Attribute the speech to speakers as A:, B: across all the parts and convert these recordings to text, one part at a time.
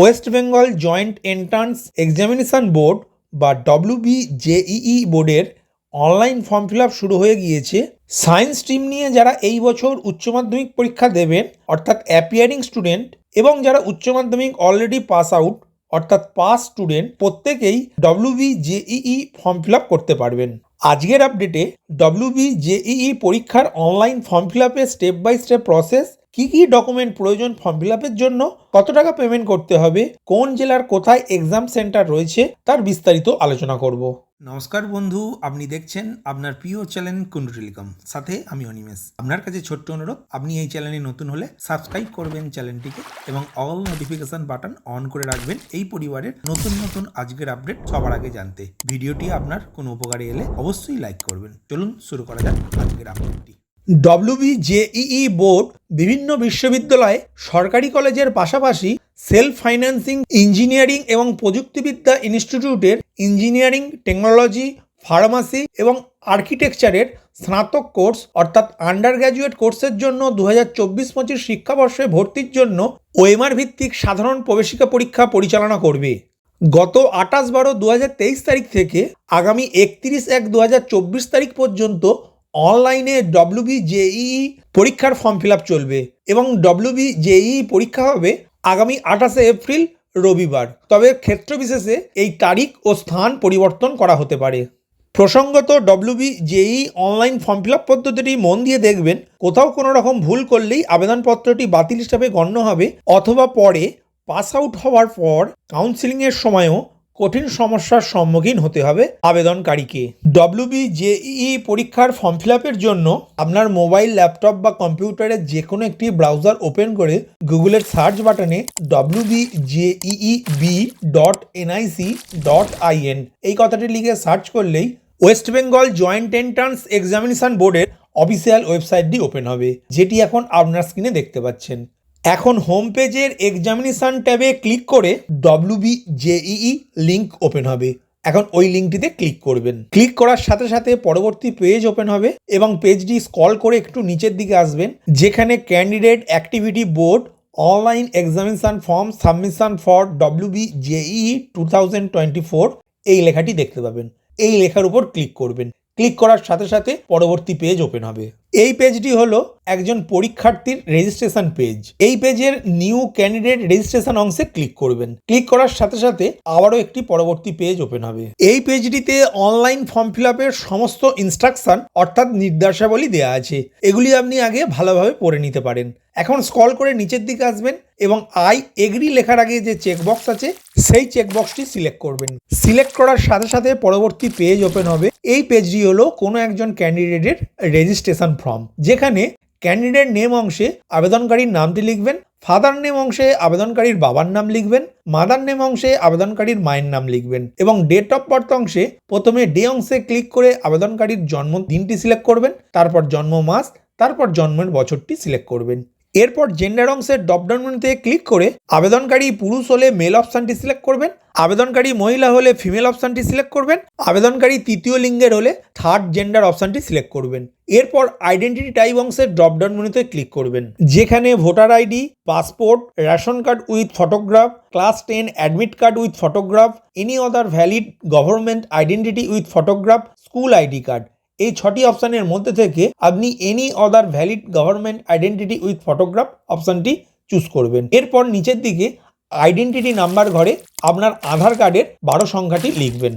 A: West Bengal joint entrance examination board বা WB JEE বোর্ডের online form fill up শুরু হয়ে গিয়েছে। সায়েন্স স্ট্রিম নিয়ে যারা এই বছর উচ্চ মাধ্যমিক পরীক্ষা দেবেন, অর্থাৎ অ্যাপিয়ারিং স্টুডেন্ট এবং যারা উচ্চ মাধ্যমিক অলরেডি পাস আউট অর্থাৎ পাস স্টুডেন্ট প্রত্যেকেই WB JEE form fill up করতে পারবেন। আজকের আপডেটে ডব্লিউবি জেইই পরীক্ষার অনলাইন ফর্ম ফিল আপের স্টেপ বাই স্টেপ প্রসেস কি কি ডকুমেন্ট প্রয়োজন ফর্ম ফিল জন্য, কত টাকা পেমেন্ট করতে হবে, কোন জেলার কোথায় এক্সাম সেন্টার রয়েছে, তার বিস্তারিত আলোচনা করব। নমস্কার বন্ধু, আপনি দেখছেন আপনার প্রিয় চ্যানেল কুন্ডু টেলিকম সাথে আমি অনিমেষ। আপনার কাছে ছোট্ট অনুরোধ, আপনি এই চ্যানেলে নতুন হলে সাবস্ক্রাইব করবেন চ্যানেলটিকে এবং অল নোটিফিকেশন বাটন অন করে রাখবেন এই পরিবারের নতুন নতুন আজকের আপডেট সবার আগে জানতে। ভিডিওটি আপনার কোনো উপকারে এলে অবশ্যই লাইক করবেন। চলুন শুরু করা যাক আজকের আপডেটটি ডব্লিউবি জেইই বোর্ড বিভিন্ন বিশ্ববিদ্যালয়ে সরকারি কলেজের পাশাপাশি সেলফ ফাইন্যান্সিং ইঞ্জিনিয়ারিং এবং প্রযুক্তিবিদ্যা ইনস্টিটিউটের ইঞ্জিনিয়ারিং টেকনোলজি ফার্মাসি এবং আর্কিটেকচারের স্নাতক কোর্স অর্থাৎ আন্ডার গ্র্যাজুয়েট কোর্সের জন্য দু হাজার চব্বিশ পঁচিশ শিক্ষাবর্ষে ভর্তির জন্য ওএমআর ভিত্তিক সাধারণ প্রবেশিকা পরীক্ষা পরিচালনা করবে। গত আঠাশ বারো দু তারিখ থেকে আগামী একত্রিশ এক দু তারিখ পর্যন্ত অনলাইনে ডব্লিউবি জেইই পরীক্ষার ফর্ম ফিল আপ চলবে এবং ডব্লিউবি জেইই পরীক্ষা হবে আগামী আঠাশে এপ্রিল, রবিবার। তবে ক্ষেত্র বিশেষে এই তারিখ ও স্থান পরিবর্তন করা হতে পারে। প্রসঙ্গত WB JEE online form fill up পদ্ধতিটি মন দিয়ে দেখবেন। কোথাও কোনো রকম ভুল করলেই আবেদনপত্রটি বাতিল হিসাবে গণ্য হবে অথবা পরে পাস আউট হওয়ার পর কাউন্সিলিংয়ের সময়ও কঠিন সমস্যার সম্মুখীন হতে হবে আবেদনকারীকে। ডব্লিউবি জেইই পরীক্ষার ফর্ম ফিল আপের জন্য আপনার মোবাইল ল্যাপটপ বা কম্পিউটারের যে কোনো একটি ব্রাউজার ওপেন করে গুগলের সার্চ বাটনে WB JEE B dot NIC dot IN এই কথাটি লিখে সার্চ করলেই West Bengal joint entrance examination বোর্ডের অফিসিয়াল ওয়েবসাইটটি ওপেন হবে, যেটি এখন আপনার স্ক্রিনে দেখতে পাচ্ছেন। এখন হোম পেজের এক্সামিনেশন ট্যাবে ক্লিক করে ডব্লিউবি জেইই লিঙ্ক ওপেন হবে। এখন ওই লিঙ্কটিতে ক্লিক করবেন। ক্লিক করার সাথে সাথে পরবর্তী পেজ ওপেন হবে এবং পেজটি স্কল করে একটু নিচের দিকে আসবেন, যেখানে candidate activity board online examination form submission for WB JEE two thousand twenty four এই লেখাটি দেখতে পাবেন। এই লেখার উপর ক্লিক করবেন। ক্লিক করার সাথে সাথে পরবর্তী পেজ ওপেন হবে। এই পেজটি হলো একজন পরীক্ষার্থীর রেজিস্ট্রেশন পেজ এই পেজের নিউ ক্যান্ডিডেট রেজিস্ট্রেশন অংশে ক্লিক করবেন। ক্লিক করার সাথে সাথে আবারও একটি পরবর্তী পেজ ওপেন হবে। এই পেজটিতে অনলাইন ফর্ম ফিল আপের সমস্ত ইনস্ট্রাকশন অর্থাৎ নির্দেশাবলী দেওয়া আছে। এগুলি আপনি আগে ভালোভাবে পড়ে নিতে পারেন। এখন স্কল করে নিচের দিকে আসবেন এবং আই এগ্রি লেখার আগে যে চেকবক্স আছে, সেই চেকবক্সটি সিলেক্ট করবেন। সিলেক্ট করার সাথে সাথে পরবর্তী পেজ ওপেন হবে। এই পেজটি হলো কোনো একজন ক্যান্ডিডেটের রেজিস্ট্রেশন ফর্ম যেখানে ক্যান্ডিডেট নেম অংশে আবেদনকারীর নামটি লিখবেন ফাদার নেম অংশে আবেদনকারীর বাবার নাম লিখবেন মাদার নেম অংশে আবেদনকারীর মায়ের নাম লিখবেন এবং ডেট অফ বার্থ অংশে প্রথমে ডে অংশে ক্লিক করে আবেদনকারীর জন্মদিনটি সিলেক্ট করবেন, তারপর জন্ম মাস, তারপর জন্মের বছরটি সিলেক্ট করবেন। এরপর জেন্ডার অংশের ডপডাউন মেনুতে ক্লিক করে আবেদনকারী পুরুষ হলে মেল অপশানটি সিলেক্ট করবেন, আবেদনকারী মহিলা হলে ফিমেল অপশানটি সিলেক্ট করবেন, আবেদনকারী তৃতীয় লিঙ্গের হলে থার্ড জেন্ডার অপশানটি সিলেক্ট করবেন। এরপর আইডেন্টিটি টাইপ অংশের ড্রপডাউন মেনুতে ক্লিক করবেন, যেখানে voter ID passport ration card with photograph class ten admit card with photograph any other valid government identity with photograph school ID card এই ছটি অপশানের মধ্যে থেকে আপনি any other valid government identity with photograph অপশানটি choose করবেন। এরপর নিচের দিকে আইডেন্টিটি নাম্বার ঘরে আপনার আধার কার্ডের বারো সংখ্যাটি লিখবেন।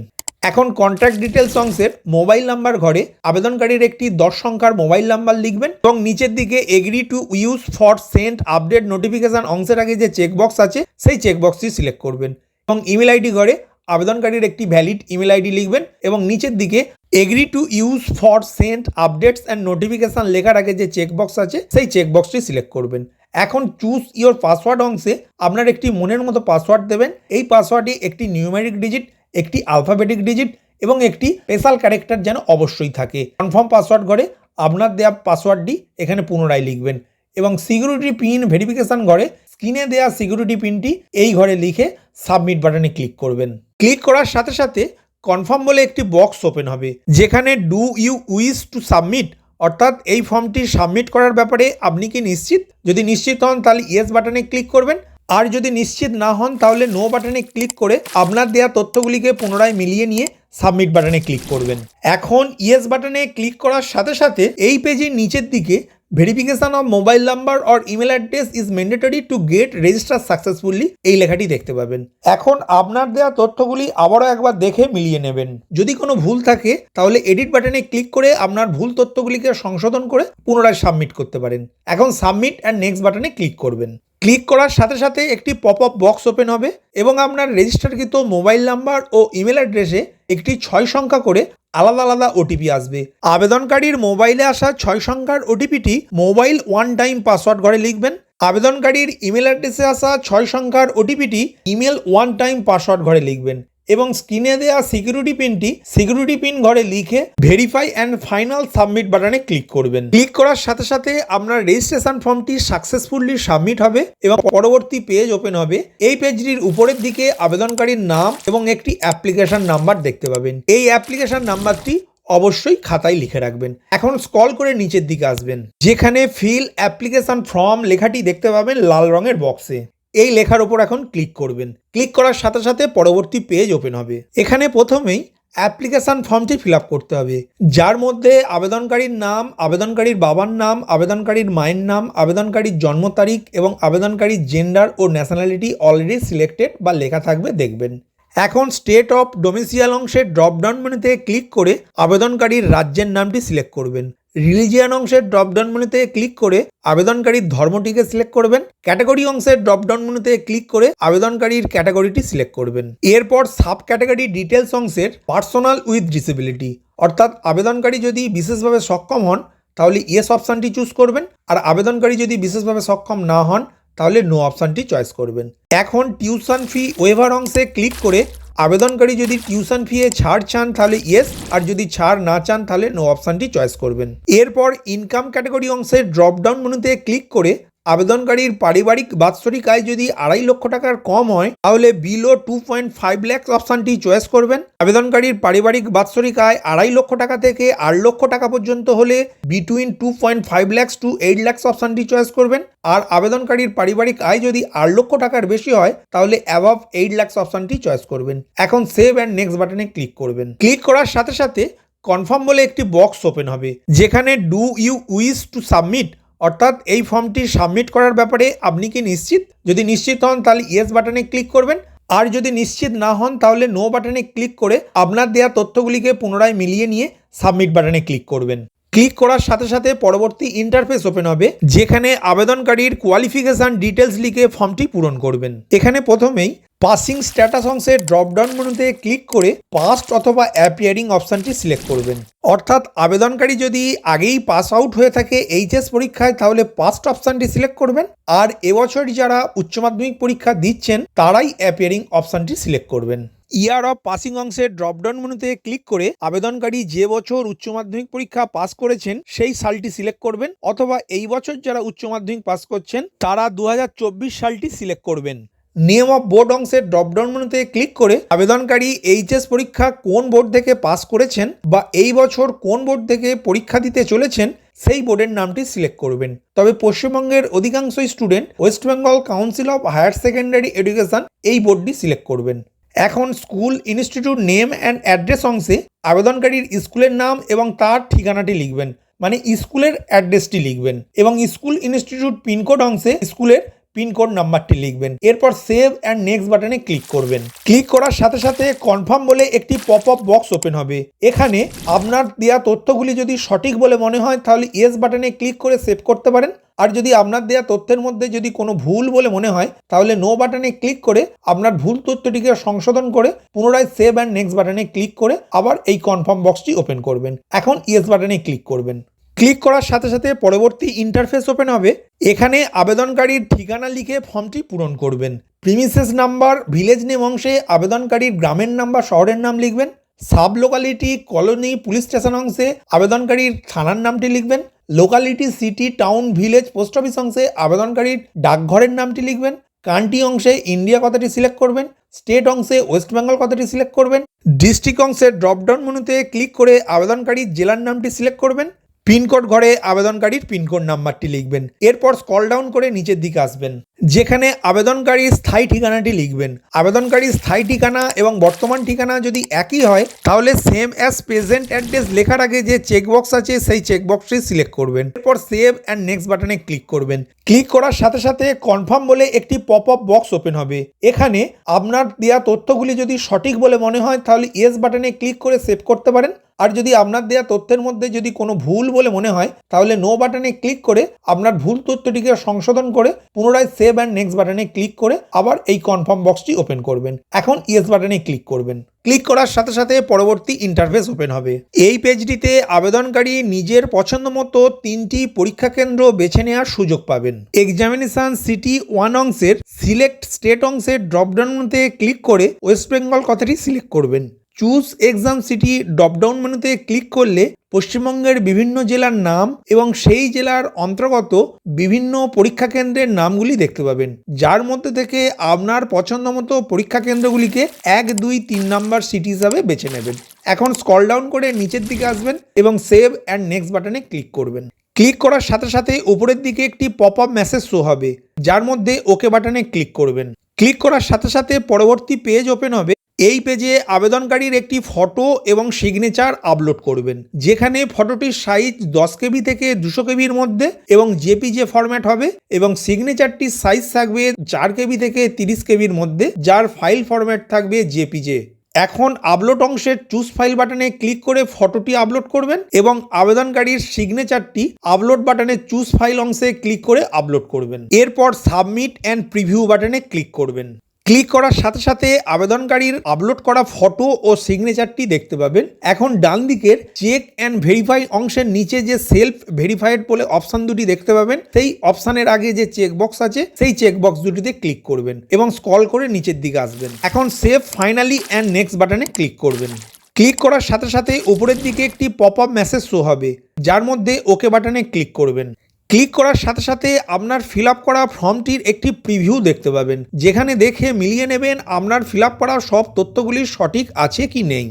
A: এখন কন্ট্যাক্ট ডিটেলস অংশের মোবাইল নাম্বার ঘরে আবেদনকারীর একটি দশ সংখ্যার মোবাইল নাম্বার লিখবেন এবং নিচের দিকে agree to use for sent update notification অংশের আগে যে চেকবক্স আছে, সেই চেকবক্সটি সিলেক্ট করবেন। এবং ইমেল আইডি ঘরে আবেদনকারীর একটি ভ্যালিড ইমেল আইডি লিখবেন এবং নিচের দিকে agree to use for sent updates and notification লেখার আগে যে চেকবক্স আছে, সেই চেকবক্সটি সিলেক্ট করবেন। এখন চুজ ইওর পাসওয়ার্ড অংশে আপনার একটি মনের মতো পাসওয়ার্ড দেবেন। এই পাসওয়ার্ডটি একটি নিউমেরিক ডিজিট একটি আলফাবেটিক ডিজিট এবং একটি স্পেশাল ক্যারেক্টার যেন অবশ্যই থাকে। কনফার্ম পাসওয়ার্ড ঘরে আপনার দেওয়া পাসওয়ার্ডটি এখানে পুনরায় লিখবেন এবং সিকিউরিটি পিন ভেরিফিকেশান ঘরে স্ক্রিনে দেওয়া সিকিউরিটি পিনটি এই ঘরে লিখে সাবমিট বাটনে ক্লিক করবেন। ক্লিক করার সাথে সাথে কনফার্ম বলে একটি বক্স ওপেন হবে, যেখানে do you wish to submit অর্থাৎ এই ফর্মটি সাবমিট করার ব্যাপারে আপনি কি নিশ্চিত? যদি নিশ্চিত হন, তাহলে ইয়েস বাটনে ক্লিক করবেন। আর যদি নিশ্চিত না হন, তাহলে নো বাটনে ক্লিক করে আপনার দেওয়া তথ্যগুলিকে পুনরায় মিলিয়ে নিয়ে সাবমিট বাটনে ক্লিক করবেন। এখন ইয়েস বাটনে ক্লিক করার সাথে সাথে এই পেজের নিচের দিকে verification of mobile number or email address is mandatory to get register successfully এই লেখাটি দেখতে পাবেন। এখন আপনার দেওয়া তথ্যগুলি আবারও একবার দেখে মিলিয়ে নেবেন। যদি কোনো ভুল থাকে, তাহলে এডিট বাটনে ক্লিক করে আপনার ভুল তথ্যগুলিকে সংশোধন করে পুনরায় সাবমিট করতে পারেন। এখন সাবমিট অ্যান্ড নেক্সট বাটনে ক্লিক করবেন। ক্লিক করার সাথে সাথে একটি পপ আপ বক্স ওপেন হবে এবং আপনার রেজিস্টারকৃত মোবাইল নাম্বার ও ইমেল অ্যাড্রেসে একটি ছয় সংখ্যা করে আলাদা আলাদা ওটিপি আসবে। আবেদনকারীর মোবাইলে আসা ছয় সংখ্যার ওটিপিটি মোবাইল ওয়ান টাইম পাসওয়ার্ড ঘরে লিখবেন। আবেদনকারীর ইমেল অ্যাড্রেসে আসা ছয় সংখ্যার ওটিপিটি ইমেল ওয়ান টাইম পাসওয়ার্ড ঘরে লিখবেন। এবং স্ক্রিনে দেওয়া সিকিউরিটি পিনটি সিকিউরিটি পিন ঘরে লিখে ভেরিফাই অ্যান্ড ফাইনাল সাবমিট বাটনে ক্লিক করবেন। ক্লিক করার সাথে সাথে আপনার রেজিস্ট্রেশন ফর্মটি সাকসেসফুলি সাবমিট হবে এবং পরবর্তী পেজ ওপেন হবে। এই পেজটির উপরের দিকে আবেদনকারীর নাম এবং একটি অ্যাপ্লিকেশন নাম্বার দেখতে পাবেন। এই অ্যাপ্লিকেশন নাম্বারটি অবশ্যই খাতায় লিখে রাখবেন। এখন স্কল করে নিচের দিকে আসবেন। যেখানে ফিল অ্যাপ্লিকেশন ফর্ম লেখাটি দেখতে পাবেন লাল রঙের বক্সে এই লেখার ওপর এখন ক্লিক করবেন। ক্লিক করার সাথে সাথে পরবর্তী পেজ ওপেন হবে। এখানে প্রথমেই অ্যাপ্লিকেশন ফর্মটি ফিল আপ করতে হবে। যার মধ্যে আবেদনকারীর নাম, আবেদনকারীর বাবার নাম, আবেদনকারীর মায়ের নাম, আবেদনকারীর জন্ম তারিখ এবং আবেদনকারীর জেন্ডার ও ন্যাশনালিটি অলরেডি সিলেক্টেড বা লেখা থাকবে দেখবেন। এখন স্টেট অফ ডোমিসিয়াল অংশের ড্রপডাউন মেনুতে ক্লিক করে আবেদনকারীর রাজ্যের নামটি সিলেক্ট করবেন। রিলিজিয়ান অংশের ড্রপডাউন মেনুতে ক্লিক করে আবেদনকারীর ধর্মটিকে সিলেক্ট করবেন। ক্যাটাগরি অংশের ড্রপডাউন মেনুতে ক্লিক করে আবেদনকারীর ক্যাটাগরিটি সিলেক্ট করবেন। এরপর সাব ক্যাটাগরি ডিটেলস অংশের পার্সোনাল উইথ ডিসেবিলিটি, অর্থাৎ আবেদনকারী যদি বিশেষভাবে সক্ষম হন, তাহলে ইয়েস অপশানটি চুজ করবেন। আর আবেদনকারী যদি বিশেষভাবে সক্ষম না হন, তাহলে নো অপশানটি চয়েস করবেন। এখন টিউশন ফি ওয়েভার অংশে ক্লিক করে আবেদনকারী যদি টিউশন ফিয়ে ছাড় চান তাহলে ইয়েস আর যদি ছাড় না চান তাহলে নো অপশানটি চয়েস করবেন। এরপর ইনকাম ক্যাটাগরি অংশের ড্রপডাউন মেনুতে ক্লিক করে আবেদনকারীর পারিবারিক বাৎসরিক আয় যদি আড়াই লক্ষ টাকার কম হয়, তাহলে below two point five lakhs অপশানটি চয়েস করবেন। আবেদনকারীর পারিবারিক বাৎসরিক আয় আড়াই লক্ষ টাকা থেকে আট লক্ষ টাকা পর্যন্ত হলে between two point five lakhs to eight lakhs অপশানটি চয়েস করবেন। আর আবেদনকারীর পারিবারিক আয় যদি আট লক্ষ টাকার বেশি হয়, তাহলে অ্যাবভ এইট ল্যাক্স অপশানটি চয়েস করবেন। এখন সেভ অ্যান্ড নেক্সট বাটনে ক্লিক করবেন। ক্লিক করার সাথে সাথে কনফার্ম বলে একটি বক্স ওপেন হবে, যেখানে do you wish to submit অর্থাৎ এই ফর্মটি সাবমিট করার ব্যাপারে আপনি কি নিশ্চিত? যদি নিশ্চিত হন, তাহলে ইয়েস বাটনে ক্লিক করবেন। আর যদি নিশ্চিত না হন, তাহলে নো বাটনে ক্লিক করে আপনার দেওয়া তথ্যগুলিকে পুনরায় মিলিয়ে নিয়ে সাবমিট বাটনে ক্লিক করবেন। ক্লিক করার সাথে সাথে পরবর্তী ইন্টারফেস ওপেন হবে, যেখানে আবেদনকারীর কোয়ালিফিকেশন ডিটেলস লিখে ফর্মটি পূরণ করবেন। এখানে প্রথমেই পাসিং স্ট্যাটাস অংশের ড্রপডাউন মেনুতে ক্লিক করে পাস্ট অথবা অ্যাপিয়ারিং অপশানটি সিলেক্ট করবেন। অর্থাৎ আবেদনকারী যদি আগেই পাস আউট হয়ে থাকে এইচএস পরীক্ষায়, তাহলে পাস্ট অপশানটি সিলেক্ট করবেন। আর এবছর যারা উচ্চ মাধ্যমিক পরীক্ষা দিচ্ছেন, তারাই অ্যাপিয়ারিং অপশানটি সিলেক্ট করবেন। ইয়ার অফ পাসিং অংশের ড্রপডাউন মেনুতে ক্লিক করে আবেদনকারী যে বছর উচ্চ মাধ্যমিক পরীক্ষা পাস করেছেন, সেই সালটি সিলেক্ট করবেন অথবা এই বছর যারা উচ্চ মাধ্যমিক পাস করছেন, তারা দু হাজার চব্বিশ সালটি সিলেক্ট করবেন। নিয়ম অফ বোর্ড অংশের ড্রপডাউন মেনুতে ক্লিক করে আবেদনকারী এইচএস পরীক্ষা কোন বোর্ড থেকে পাস করেছেন বা এই বছর কোন বোর্ড থেকে পরীক্ষা দিতে চলেছেন, সেই বোর্ডের নামটি সিলেক্ট করবেন। তবে পশ্চিমবঙ্গের অধিকাংশ student West Bengal council of higher secondary education এই বোর্ডটি সিলেক্ট করবেন। এখন school institute name and address অংশে আবেদনকারীর স্কুলের নাম এবং তার ঠিকানাটি লিখবেন। মানে স্কুলের অ্যাড্রেসটি লিখবেন এবং স্কুল ইনস্টিটিউট পিনকোড অংশে স্কুলের পিনকোড নাম্বারটি লিখবেন। এরপর সেভ অ্যান্ড নেক্সট বাটনে ক্লিক করবেন। ক্লিক করার সাথে সাথে কনফার্ম বলে একটি পপ আপ বক্স ওপেন হবে। এখানে আপনার দেওয়া তথ্যগুলি যদি সঠিক বলে মনে হয়, তাহলে ইয়েস বাটনে ক্লিক করে সেভ করতে পারেন। আর যদি আপনার দেওয়া তথ্যের মধ্যে যদি কোনো ভুল বলে মনে হয়, তাহলে নো বাটনে ক্লিক করে আপনার ভুল তথ্যটিকে সংশোধন করে পুনরায় সেভ অ্যান্ড নেক্সট বাটনে ক্লিক করে আবার এই কনফার্ম বক্সটি ওপেন করবেন। এখন ইয়েস বাটনে ক্লিক করবেন। ক্লিক করার সাথে সাথে পরবর্তী ইন্টারফেস ওপেন হবে। এখানে আবেদনকারীর ঠিকানা লিখে ফর্মটি পূরণ করবেন। প্রিমিসেস নাম্বার ভিলেজ নেম অংশে আবেদনকারীর গ্রামের নাম বা শহরের নাম লিখবেন। Sub locality colony police station অংশে আবেদনকারীর থানার নামটি লিখবেন। Locality city town village post office অংশে আবেদনকারীর ডাকঘরের নামটি লিখবেন। কান্ট্রি অংশে ইন্ডিয়া কথাটি সিলেক্ট করবেন। স্টেট অংশে ওয়েস্ট বেঙ্গল কথাটি সিলেক্ট করবেন। ডিস্ট্রিক্ট অংশে ড্রপডাউন মেনুতে ক্লিক করে আবেদনকারীর জেলার নামটি সিলেক্ট করবেন। পিনকোড ঘরে আবেদনকারীর পিনকোড নাম্বারটি লিখবেন। এরপর স্কল ডাউন করে নিচের দিকে আসবেন। যেখানে আবেদনকারীর স্থায়ী ঠিকানাটি লিখবেন। আবেদনকারীর স্থায়ী ঠিকানা এবং বর্তমান ঠিকানা যদি একই হয়, তাহলে সেম অ্যাজ প্রেজেন্ট অ্যাড্রেস লেখার আগে যে চেকবক্স আছে, সেই চেকবক্সটি সিলেক্ট করবেন। এরপর সেভ অ্যান্ড নেক্সট বাটনে ক্লিক করবেন। ক্লিক করার সাথে সাথে কনফার্ম বলে একটি পপ আপ বক্স ওপেন হবে। এখানে আপনার দেওয়া তথ্যগুলি যদি সঠিক বলে মনে হয়, তাহলে ইয়েস বাটনে ক্লিক করে সেভ করতে পারেন। আর যদি আপনার দেওয়া তথ্যের মধ্যে যদি কোনো ভুল বলে মনে হয়, তাহলে নো বাটনে ক্লিক করে আপনার ভুল তথ্যটিকে সংশোধন করে, পুনরায় সেভ অ্যান্ড নেক্সট বাটনে ক্লিক করে আবার এই কনফার্ম বক্সটি ওপেন করবেন। এখন ইয়েস বাটনে ক্লিক করবেন। ক্লিক করার সাথে সাথে পরবর্তী ইন্টারফেস ওপেন হবে। এই পেজটিতে আবেদনকারী নিজের পছন্দ মতো তিনটি পরীক্ষা কেন্দ্র বেছে নেওয়ার সুযোগ পাবেন। এক্সামিনেশন সিটি ওয়ান অংশের সিলেক্ট স্টেট অংশের ড্রপডাউনতে ক্লিক করে ওয়েস্ট বেঙ্গল কথাটি সিলেক্ট করবেন। চুজ এক্সাম সিটি ড্রপডাউন মেনুতে ক্লিক করলে পশ্চিমবঙ্গের বিভিন্ন জেলার নাম এবং সেই জেলার অন্তর্গত বিভিন্ন পরীক্ষা কেন্দ্রের নামগুলি দেখতে পাবেন। যার মধ্যে থেকে আপনার পছন্দ মতো পরীক্ষা কেন্দ্রগুলিকে এক, দুই, তিন নাম্বার সিটি হিসাবে বেছে নেবেন। এখন স্কল ডাউন করে নিচের দিকে আসবেন এবং সেভ অ্যান্ড নেক্সট বাটনে ক্লিক করবেন। ক্লিক করার সাথে সাথে উপরের দিকে একটি পপ আপ মেসেজ শো হবে, যার মধ্যে ওকে বাটনে ক্লিক করবেন। ক্লিক করার সাথে সাথে পরবর্তী পেজ ওপেন হবে। এই পেজে আবেদনকারীর একটি ফটো এবং সিগনেচার আপলোড করবেন। যেখানে ফটোটির সাইজ দশ কেবি থেকে দুশো কেবির মধ্যে এবং জেপিজে ফরম্যাট হবে এবং সিগনেচারটির সাইজ থাকবে চার কেবি থেকে তিরিশ কেবির মধ্যে, যার ফাইল ফরম্যাট থাকবে জেপিজে এখন আপলোড অংশের চুজ ফাইল বাটনে ক্লিক করে ফটোটি আপলোড করবেন এবং আবেদনকারীর সিগনেচারটি আপলোড বাটনে চুজ ফাইল অংশে ক্লিক করে আপলোড করবেন। এরপর সাবমিট অ্যান্ড প্রিভিউ বাটনে ক্লিক করবেন। ক্লিক করার সাথে সাথে আবেদনকারীর আপলোড করা ফটো ও সিগনেচারটি দেখতে পাবেন। এখন ডান দিকের চেক অ্যান্ড ভেরিফাই অংশের নিচে যে সেলফ ভেরিফাইড বলে অপশান দুটি দেখতে পাবেন, সেই অপশানের আগে যে চেকবক্স আছে, সেই চেকবক্স দুটিতে ক্লিক করবেন এবং স্কল করে নিচের দিকে আসবেন। এখন সেভ ফাইনালি অ্যান্ড নেক্সট বাটনে ক্লিক করবেন। ক্লিক করার সাথে সাথে উপরের দিকে একটি পপ আপ মেসেজ শো হবে, যার মধ্যে ওকে বাটনে ক্লিক করবেন। ক্লিক করার সাথে সাথে আপনার ফিল আপ করা ফর্মটির একটি প্রিভিউ দেখতে পাবেন, যেখানে দেখে মিলিয়ে নেবেন আপনার ফিল আপ করা সব তথ্যগুলি সঠিক আছে কি নেই।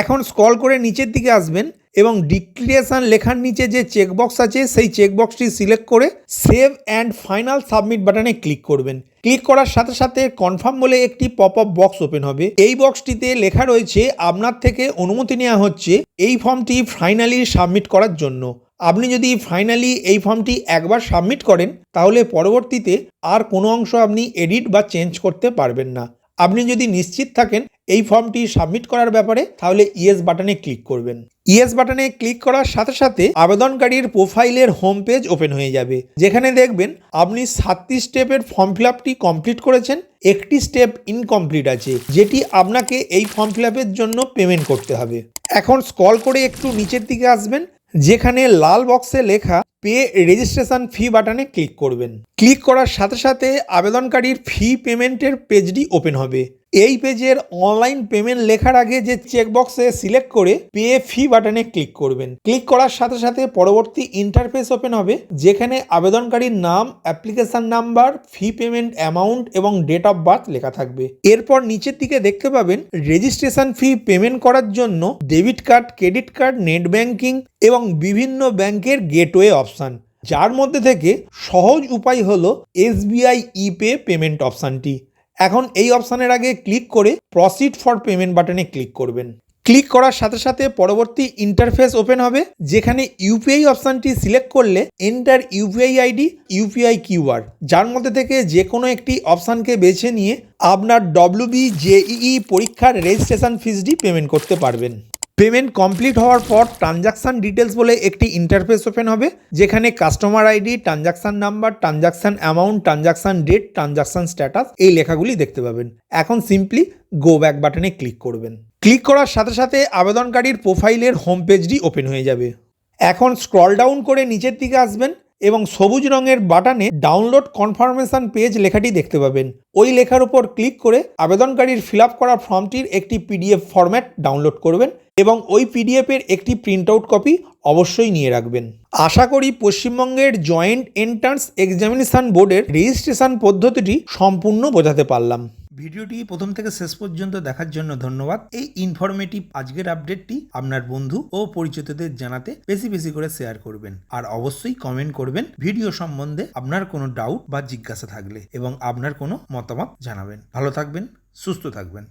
A: এখন স্ক্রল করে নিচের দিকে আসবেন এবং ডিক্লিয়ারেশন লেখার নিচে যে চেকবক্স আছে, সেই চেকবক্সটি সিলেক্ট করে সেভ অ্যান্ড ফাইনাল সাবমিট বাটনে ক্লিক করবেন। ক্লিক করার সাথে সাথে কনফার্ম বলে একটি পপ আপ বক্স ওপেন হবে। এই বক্সটিতে লেখা রয়েছে, আপনার থেকে অনুমতি নেওয়া হচ্ছে এই ফর্মটি ফাইনালি সাবমিট করার জন্য। আপনি যদি ফাইনালি এই ফর্মটি একবার সাবমিট করেন, তাহলে পরবর্তীতে আর কোনো অংশ আপনি এডিট বা চেঞ্জ করতে পারবেন না। আপনি যদি নিশ্চিত থাকেন এই ফর্মটি সাবমিট করার ব্যাপারে, তাহলে ইয়েস বাটনে ক্লিক করবেন। ইয়েস বাটনে ক্লিক করার সাথে সাথে আবেদনকারীর প্রোফাইলের হোম পেজ ওপেন হয়ে যাবে, যেখানে দেখবেন আপনি সাতটি স্টেপের ফর্ম ফিল আপটি কমপ্লিট করেছেন, একটি স্টেপ ইনকমপ্লিট আছে, যেটি আপনাকে এই ফর্ম ফিল আপের জন্য পেমেন্ট করতে হবে। এখন স্কল করে একটু নিচের দিকে আসবেন যেখানে লাল বক্সে লেখা পে রেজিস্ট্রেশন ফি বাটনে ক্লিক করবেন। ক্লিক করার সাথে সাথে আবেদনকারীর ফি পেমেন্টের পেজটি ওপেন হবে। এই পেজের অনলাইন পেমেন্ট লেখার আগে যে চেকবক্সে সিলেক্ট করে পে ফি বাটনে ক্লিক করবেন। ক্লিক করার সাথে সাথে পরবর্তী ইন্টারফেস ওপেন হবে, যেখানে আবেদনকারীর নাম application number fee payment amount এবং ডেট অফ বার্থ লেখা থাকবে। এরপর নিচের দিকে দেখতে পাবেন রেজিস্ট্রেশন ফি পেমেন্ট করার জন্য debit card credit card net banking এবং বিভিন্ন ব্যাংকের গেটওয়ে অপশান যার মধ্যে থেকে সহজ উপায় হলো এসবিআই, ইপে পেমেন্ট অপশানটি। এখন এই অপশানের আগে ক্লিক করে প্রসিড ফর পেমেন্ট বাটনে ক্লিক করবেন। ক্লিক করার সাথে সাথে পরবর্তী ইন্টারফেস ওপেন হবে, যেখানে ইউপিআই অপশানটি সিলেক্ট করলে enter UPI ID, UPI QR, যার মধ্যে থেকে যে কোনো একটি অপশানকে বেছে নিয়ে আপনার ডব্লিউবি জেইই পরীক্ষার রেজিস্ট্রেশন ফিজটি পেমেন্ট করতে পারবেন। পেমেন্ট কমপ্লিট হওয়ার পর ট্রানজাকশান ডিটেলস বলে একটি ইন্টারফেস ওপেন হবে, যেখানে customer ID transaction number transaction amount transaction date transaction status এই লেখাগুলি দেখতে পাবেন। এখন সিম্পলি গো ব্যাক বাটনে ক্লিক করবেন। ক্লিক করার সাথে সাথে আবেদনকারীর প্রোফাইলের হোম পেজটি ওপেন হয়ে যাবে। এখন স্ক্রল ডাউন করে নিচের দিকে আসবেন এবং সবুজ রঙের বাটনে ডাউনলোড কনফার্মেশন পেজ লেখাটি দেখতে পাবেন। ওই লেখার উপর ক্লিক করে আবেদনকারীর ফিল করা ফর্মটির একটি পিডিএফ ফরম্যাট ডাউনলোড করবেন এবং ওই পিডিএফের একটি প্রিন্ট আউট কপি অবশ্যই নিয়ে রাখবেন। আশা করি পশ্চিমবঙ্গের জয়েন্ট এন্ট্রান্স এক্সামিনেশন বোর্ডের রেজিস্ট্রেশন পদ্ধতিটি সম্পূর্ণ বোঝাতে পারলাম। ভিডিওটি প্রথম থেকে শেষ পর্যন্ত দেখার জন্য ধন্যবাদ। এই ইনফরমেটিভ আজকের আপডেটটি আপনার বন্ধু ও পরিচিতদের জানাতে বেশি বেশি করে শেয়ার করবেন। আর অবশ্যই কমেন্ট করবেন ভিডিও সম্বন্ধে আপনার কোনো ডাউট বা জিজ্ঞাসা থাকলে এবং আপনার কোনো মতামত জানাবেন। ভালো থাকবেন, সুস্থ থাকবেন।